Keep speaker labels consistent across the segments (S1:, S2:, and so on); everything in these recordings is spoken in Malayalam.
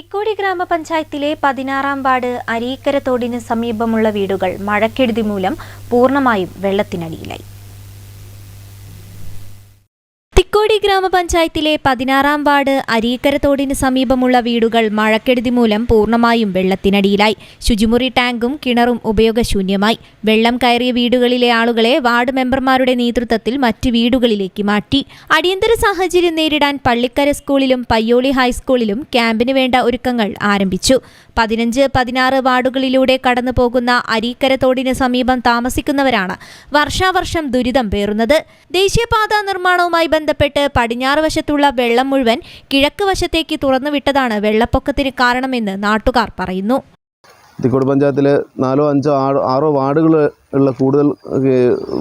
S1: തിക്കോടി ഗ്രാമപഞ്ചായത്തിലെ പതിനാറാം വാർഡ് അരീക്കര തോടിന് സമീപമുള്ള വീടുകൾ മഴക്കെടുതി മൂലം പൂർണമായും വെള്ളത്തിനടിയിലായി. തിക്കോടി ഗ്രാമപഞ്ചായത്തിലെ പതിനാറാം വാർഡ് അരീക്കര തോടിന് സമീപമുള്ള വീടുകൾ മഴക്കെടുതി മൂലം പൂർണമായും വെള്ളത്തിനടിയിലായി. ശുചിമുറി ടാങ്കും കിണറും ഉപയോഗശൂന്യമായി. വെള്ളം കയറിയ വീടുകളിലെ ആളുകളെ വാർഡ് മെമ്പർമാരുടെ നേതൃത്വത്തിൽ മറ്റ് വീടുകളിലേക്ക് മാറ്റി. അടിയന്തര സാഹചര്യം നേരിടാൻ പള്ളിക്കര സ്കൂളിലും പയ്യോളി ഹൈസ്കൂളിലും ക്യാമ്പിന് വേണ്ട ഒരുക്കങ്ങൾ ആരംഭിച്ചു. പതിനഞ്ച് പതിനാറ് വാർഡുകളിലൂടെ കടന്നു പോകുന്ന അരീക്കര തോടിന് സമീപം താമസിക്കുന്നവരാണ് വർഷാവർഷം ദുരിതം പേറുന്നത്. ദേശീയപാത നിർമ്മാണവുമായി ബന്ധപ്പെട്ട് പടിഞ്ഞാറ് വശത്തുള്ള വെള്ളം മുഴുവൻ കിഴക്ക് വശത്തേക്ക് തുറന്നുവിട്ടതാണ് വെള്ളപ്പൊക്കത്തിന് കാരണമെന്ന് നാട്ടുകാർ പറയുന്നു.
S2: തിക്കോട് പഞ്ചായത്തിലെ നാലോ അഞ്ചോ ആറോ ആറോ വാർഡുകൾ ഉള്ള കൂടുതൽ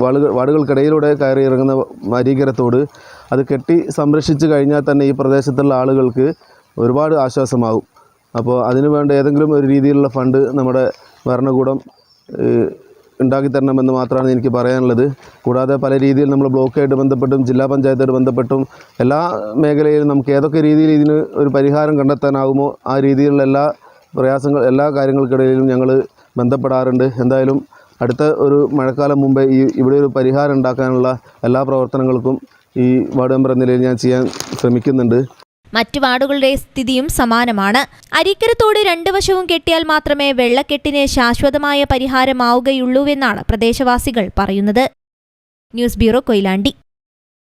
S2: വാർഡുകൾ വാർഡുകൾക്കിടയിലൂടെ കയറി ഇറങ്ങുന്ന മരീകരത്തോട് അത് കെട്ടി സംരക്ഷിച്ചു കഴിഞ്ഞാൽ തന്നെ ഈ പ്രദേശത്തുള്ള ആളുകൾക്ക് ഒരുപാട് ആശ്വാസമാകും. അപ്പോൾ അതിനു വേണ്ട ഏതെങ്കിലും ഒരു രീതിയിലുള്ള ഫണ്ട് നമ്മുടെ ഭരണകൂടം ഉണ്ടാക്കി തരണമെന്ന് മാത്രമാണ് എനിക്ക് പറയാനുള്ളത്. കൂടാതെ പല രീതിയിൽ നമ്മൾ ബ്ലോക്കായിട്ട് ബന്ധപ്പെട്ടും ജില്ലാ പഞ്ചായത്തായിട്ട് ബന്ധപ്പെട്ടും എല്ലാ മേഖലയിലും നമുക്ക് ഏതൊക്കെ രീതിയിൽ ഇതിന് ഒരു പരിഹാരം കണ്ടെത്താനാകുമോ ആ രീതിയിലുള്ള എല്ലാ പ്രയാസങ്ങൾ എല്ലാ കാര്യങ്ങൾക്കിടയിലും ഞങ്ങൾ ബന്ധപ്പെടാറുണ്ട്. എന്തായാലും അടുത്ത ഒരു മഴക്കാലം മുമ്പേ ഈ ഇവിടെ ഒരു പരിഹാരം ഉണ്ടാക്കാനുള്ള എല്ലാ പ്രവർത്തനങ്ങൾക്കും ഈ വാർഡ് മെമ്പർ എന്ന നിലയിൽ ഞാൻ ചെയ്യാൻ ശ്രമിക്കുന്നുണ്ട്.
S1: മറ്റു വാർഡുകളുടെ സ്ഥിതിയും സമാനമാണ്. അരീക്കരത്തോട് രണ്ടു വശവും കെട്ടിയാൽ മാത്രമേ വെള്ളക്കെട്ടിന് ശാശ്വതമായ പരിഹാരമാവുകയുള്ളൂവെന്നാണ് പ്രദേശവാസികൾ പറയുന്നത്. News bureau Koyilandy.